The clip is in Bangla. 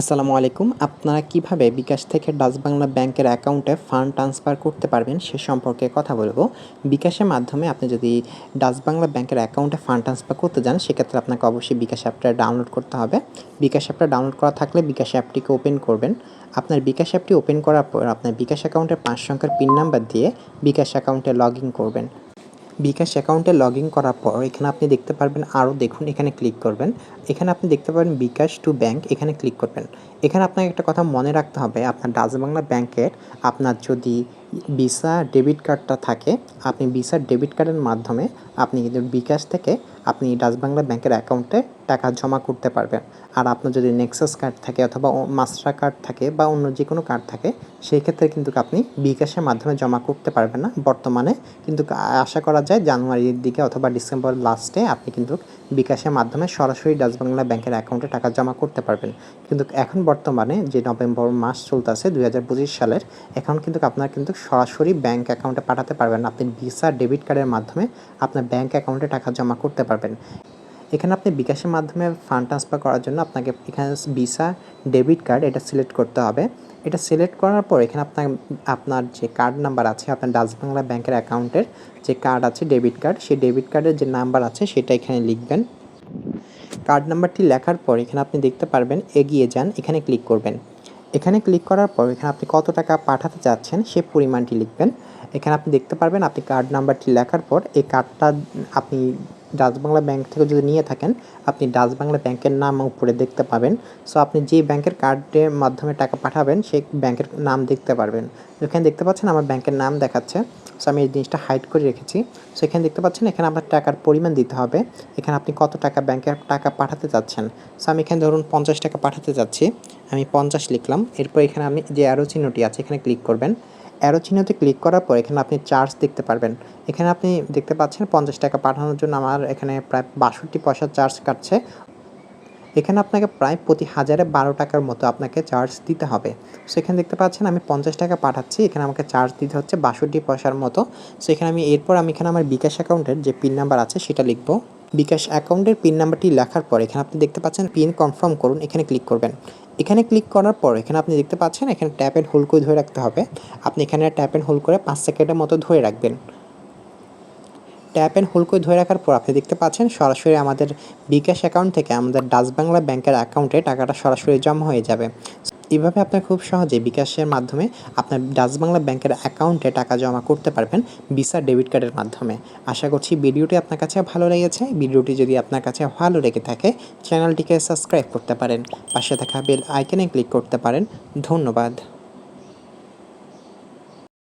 আসসালামু আলাইকুম। আপনারা কীভাবে বিকাশ থেকে ডাচ বাংলা ব্যাংকের অ্যাকাউন্টে ফান্ড ট্রান্সফার করতে পারবেন সে সম্পর্কে কথা বলব। বিকাশের মাধ্যমে আপনি যদি ডাচ বাংলা ব্যাংকের অ্যাকাউন্টে ফান্ড ট্রান্সফার করতে যান, সেক্ষেত্রে আপনাকে অবশ্যই বিকাশ অ্যাপটা ডাউনলোড করতে হবে। বিকাশ অ্যাপটা ডাউনলোড করা থাকলে বিকাশ অ্যাপটিকে ওপেন করবেন। আপনার বিকাশ অ্যাপটি ওপেন করার পর আপনার বিকাশ অ্যাকাউন্টের পাঁচ সংখ্যার পিন নাম্বার দিয়ে বিকাশ অ্যাকাউন্টে লগ ইন করবেন। বিকাশ অ্যাকাউন্টে লগ ইন করার পর এখানে আপনি দেখতে পারবেন আরও দেখুন, এখানে ক্লিক করবেন। এখানে আপনি দেখতে পারবেন বিকাশ টু ব্যাংক, এখানে ক্লিক করবেন। এখানে আপনাকে একটা কথা মনে রাখতে হবে, আপনার ডাচ বাংলা ব্যাংকের, আপনার যদি ভিসা ডেবিট কার্ডটা থাকে, আপনি ভিসা ডেবিট কার্ডের মাধ্যমে আপনি কিন্তু বিকাশ থেকে আপনি ডাচ বাংলা ব্যাংকের অ্যাকাউন্টে টাকা জমা করতে পারবেন। আর আপনার যদি নেক্সাস কার্ড থাকে অথবা মাস্টার কার্ড থাকে বা অন্য যে কোনো কার্ড থাকে সেই ক্ষেত্রে কিন্তু আপনি বিকাশের মাধ্যমে জমা করতে পারবেন না। বর্তমানে কিন্তু আশা করা যায় জানুয়ারির দিকে অথবা ডিসেম্বর লাস্টে আপনি কিন্তু বিকাশের মাধ্যমে সরাসরি ডাচ বাংলা ব্যাংকের অ্যাকাউন্টে টাকা জমা করতে পারবেন। কিন্তু এখন বর্তমানে যে নভেম্বর মাস চলতেছে দুই হাজার পঁচিশ সালের, এখন কিন্তু আপনার কিন্তু সরাসরি ব্যাংক অ্যাকাউন্টে পাঠাতে পারবেন। আপনি ভিসা ডেবিট কার্ডের মাধ্যমে আপনার ব্যাংক অ্যাকাউন্টে টাকা জমা করতে পারবেন। এখানে আপনি বিকাশের মাধ্যমে ফান্ড ট্রান্সফার করার জন্য আপনাকে এখানে ভিসা ডেবিট কার্ড এটা সিলেক্ট করতে হবে। এটা সিলেক্ট করার পর এখানে আপনার আপনার যে কার্ড নাম্বার আছে, আপনার ডাচ বাংলা ব্যাংকের অ্যাকাউন্টের যে কার্ড আছে ডেবিট কার্ড সেই ডেবিট কার্ডের যে নাম্বার আছে, সেটা এখানে লিখবেন। কার্ড নাম্বারটি লেখার পর এখানে আপনি দেখতে পারবেন, এগিয়ে যান, এখানে ক্লিক করবেন। এখানে ক্লিক করার পর এখানে আপনি কত টাকা পাঠাতে চাচ্ছেন সে পরিমাণটি লিখবেন। এখানে আপনি দেখতে পারবেন আপনি কার্ড নাম্বারটি লেখার পর এই কার্ডটা আপনি ডাচ বাংলা ব্যাংক থেকে যদি নিয়ে থাকেন, আপনি ডাচ বাংলা ব্যাংকের নাম উপরে দেখতে পাবেন। সো আপনি যে ব্যাংকের কার্ডের মাধ্যমে টাকা পাঠাবেন, সেই ব্যাংকের নাম দেখতে পারবেন। এখানে দেখতে পাচ্ছেন আমার ব্যাংকের নাম দেখাচ্ছে। সো আমি এই জিনিসটা হাইড করে রেখেছি। সো এখানে দেখতে পাচ্ছেন, এখানে আপনার টাকার পরিমাণ দিতে হবে। এখানে আপনি কত টাকা ব্যাংকে টাকা পাঠাতে চাচ্ছেন? সো আমি এখানে ধরুন পঞ্চাশ টাকা পাঠাতে চাচ্ছি আমি পঞ্চাশ লিখলাম। এরপর এখানে আপনি যে অ্যারো চিহ্নটি আছে, এখানে ক্লিক করবেন। অ্যারো চিহ্নতে ক্লিক করার পর এখানে আপনি চার্জ দেখতে পারবেন। এখানে আপনি দেখতে পাচ্ছেন পঞ্চাশ টাকা পাঠানোর জন্য আমার এখানে প্রায় বাষট্টি পয়সা চার্জ কাটছে। এখানে আপনাকে প্রায় প্রতি হাজারে বারো টাকার মতো আপনাকে চার্জ দিতে হবে। সো এখানে দেখতে পাচ্ছেন আমি পঞ্চাশ টাকা পাঠাচ্ছি, এখানে আমাকে চার্জ দিতে হচ্ছে বাষট্টি পয়সার মতো। সো এখানে আমি, এরপর আমি এখানে আমার বিকাশ অ্যাকাউন্টের যে পিন নাম্বার আছে সেটা লিখব। বিকাশ অ্যাকাউন্টের পিন নাম্বারটি লেখার পর এখানে আপনি দেখতে পাচ্ছেন পিন কনফার্ম করুন, এখানে ক্লিক করবেন। এখানে ক্লিক করার পর এখানে আপনি দেখতে পাচ্ছেন এখানে ট্যাপ অ্যান্ড হোল্ড করে ধরে রাখতে হবে। আপনি এখানে ট্যাপ অ্যান্ড হোল্ড করে পাঁচ সেকেন্ডের মতো ধরে রাখবেন। ট্যাপ অ্যান্ড হোল্ড করে ধরে রাখার পর আপনি দেখতে পাচ্ছেন সরাসরি আমাদের বিকাশ অ্যাকাউন্ট থেকে আমাদের ডাচ বাংলা ব্যাংকের অ্যাকাউন্টে টাকাটা সরাসরি জমা হয়ে যাবে। এভাবে আপনার খুব সহজে বিকাশের মাধ্যমে আপনার ডাচ বাংলা ব্যাংকের অ্যাকাউন্টে টাকা জমা করতে পারবেন ভিসা ডেবিট কার্ডের মাধ্যমে। আশা করছি ভিডিওটি আপনার কাছে ভালো লেগেছে। ভিডিওটি যদি আপনার কাছে ভালো লেগে থাকে, চ্যানেলটিকে সাবস্ক্রাইব করতে পারেন। পাশে থাকা বেল আইকনে ক্লিক করতে পারেন। ধন্যবাদ।